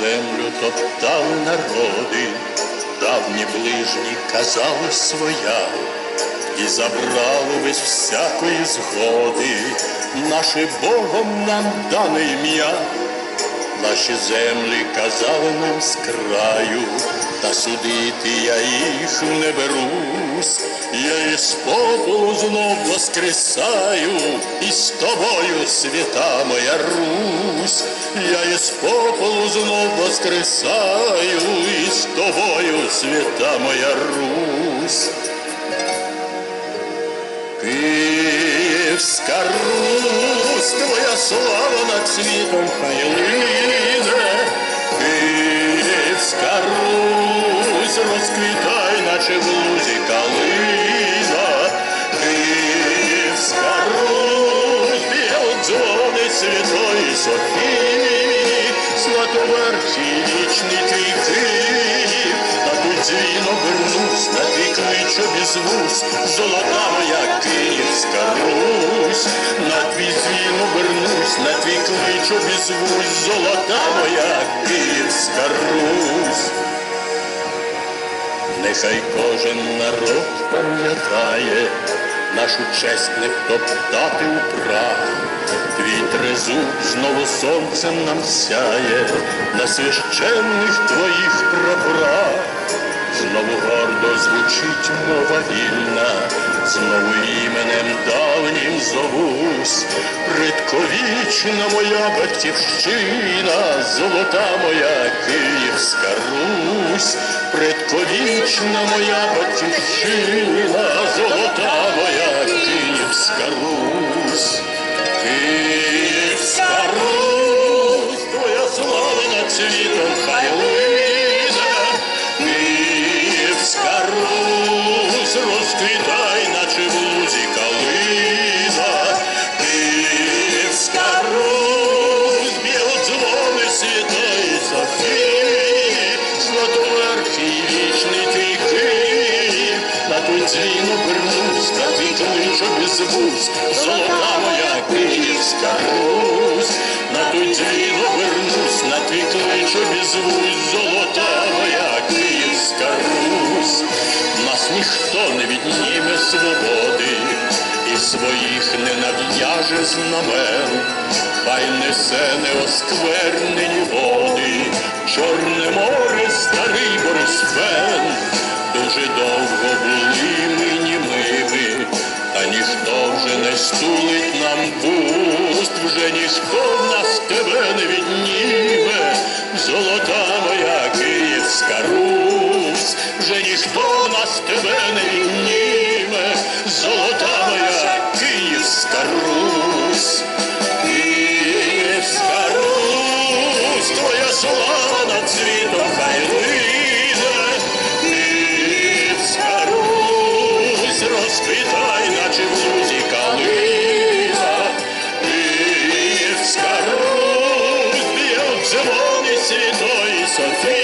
землю топтав народи, давні ближні казали своя, і забрали без всякої згоди наше Богом нам дане ім'я. Наші землі казали нам з краю, та судити я їх не берусь. Я із попелу знов воскресаю, і з тобою свята моя Русь. Я із попелу знов воскресаю, і з тобою свята моя Русь. Київська Русь, твоя слава над світом хай лине. Київська Русь, розквітай, наче в лузі калина. Київська Русь, б'є дзвони святої Софії, Святоверхий вічний твій Київ, на той дзвін обернусь, на твій клич обізвусь, золота моя Київська Русь, на твій дзвін обернусь, на твій клич обізвусь, золота моя Київська Русь. Нехай кожен народ пам'ятає, нашу честь не втоптати у прах. Твій трезуб знову сонцем нам сяє на священних твоїх прапорах. Звучить мова вільна, знову іменем давнім зовусь, предковічна моя батьківщина, золота моя Київська Русь, предковічна моя батьківщина, золота моя Київська Русь. Київська клич золота моя Київська Русь, на той дзвін обернусь, на твій клич обізвусь, золота моя Київська Русь, нас ніхто не відніме свободи, і своїх не нав'яже знамен, хай несе неосквернені води, Чорне море, старий Борисфен, дуже довго Русь, вже ніхто нас тебе не відніме, золота моя Київська Русь. Київська Русь, твоя слава над світом хай лине. Київська Русь, розквітай, наче в лузі калина. Київська Русь, б'є в дзвони святої Софії,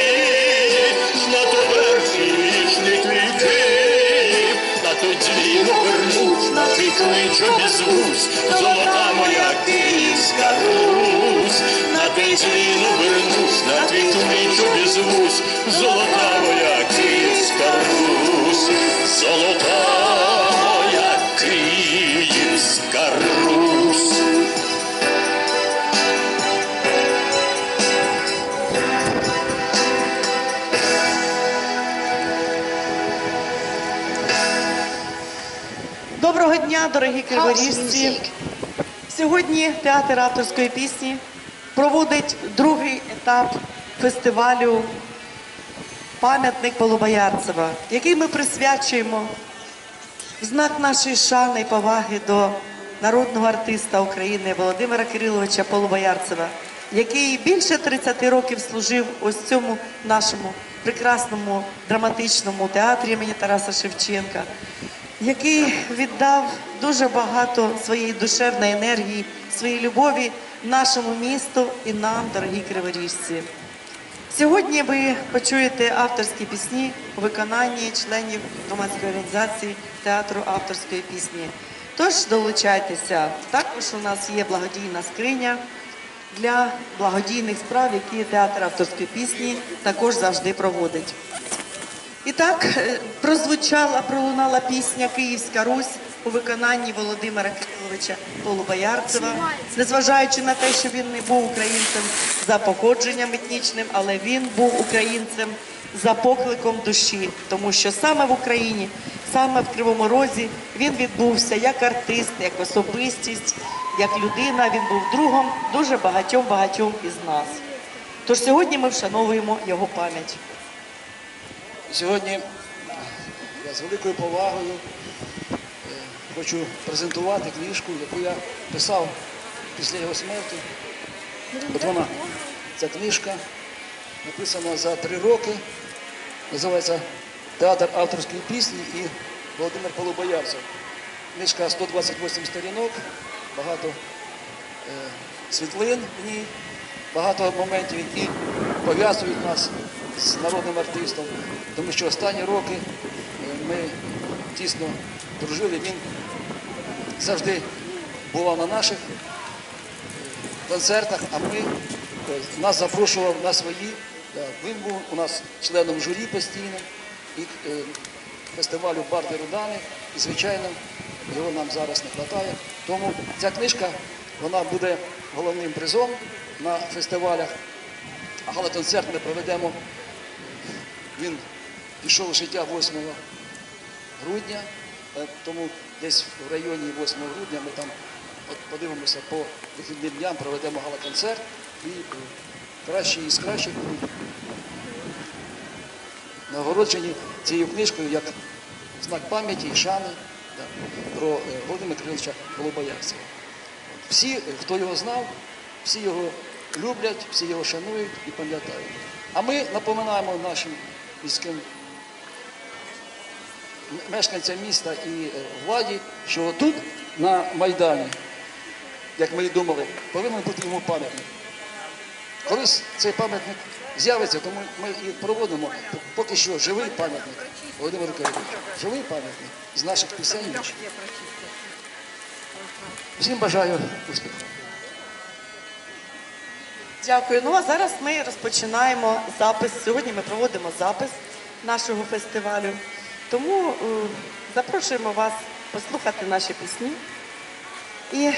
на твій клич обізвусь, золота моя Київська Русь, на той дзвін вернусь, на твій клич обізвусь, золота дня, дорогі криворіжці. Сьогодні театр авторської пісні проводить другий етап фестивалю Пам'ятник Полубоярцева, який ми присвячуємо в знак нашої шани і поваги до народного артиста України Володимира Кириловича Полубоярцева, який більше 30 років служив ось цьому нашому прекрасному драматичному театрі імені Тараса Шевченка, який віддав дуже багато своєї душевної енергії, своєї любові нашому місту і нам, дорогі криворіжці. Сьогодні ви почуєте авторські пісні у виконанні членів громадської організації театру авторської пісні. Тож долучайтеся. Також у нас є благодійна скриня, для благодійних справ, які театр авторської пісні також завжди проводить. І так е, прозвучала, пролунала пісня Київська Русь у виконанні Володимира Кириловича Полубоярцева, незважаючи на те, що він не був українцем за походженням етнічним, але він був українцем за покликом душі, тому що саме в Україні, саме в Кривому Розі він відбувся як артист, як особистість, як людина. Він був другом дуже багатьом багатьом із нас. Тож сьогодні ми вшановуємо його пам'ять. Сьогодні я з великою повагою е, хочу презентувати книжку, яку я писав після його смерті. От вона, ця книжка, написана за три роки, називається Театр авторської пісні і Володимир Полубоярцев. Книжка 128 сторінок, багато е, світлин в ній, багато моментів, які пов'язують нас з народним артистом, тому що останні роки е, ми тісно дружили. Він завжди бував на наших е, концертах, а ми е, нас запрошував на свої. Він був у нас членом журі постійно і фестивалю Барди Рудани. І, звичайно, його нам зараз не вистачає. Тому ця книжка вона буде головним призом на фестивалях. А гала-концерт ми проведемо. Він пішов життя 8 грудня, е, тому десь в районі 8 грудня ми там подивимося по вихідним дням, проведемо гала-концерт і е, кращі із кращих нагороджені цією книжкою як знак пам'яті і шани про е, Володимира Кириловича Голубоярцева. Всі, хто його знав, всі його люблять, всі його шанують і пам'ятають. А ми напоминаємо нашим міським мешканцям міста і е, владі, що тут, на Майдані, як ми і думали, повинен бути йому пам'ятник. Колись цей пам'ятник з'явиться, тому ми і проводимо поки що живий пам'ятник Володимиру Кириловичу. Живий пам'ятник з наших пісень. Всім бажаю успіху. Дякую. Ну а зараз ми розпочинаємо запис. Сьогодні ми проводимо запис нашого фестивалю. Тому е, запрошуємо вас послухати наші пісні. І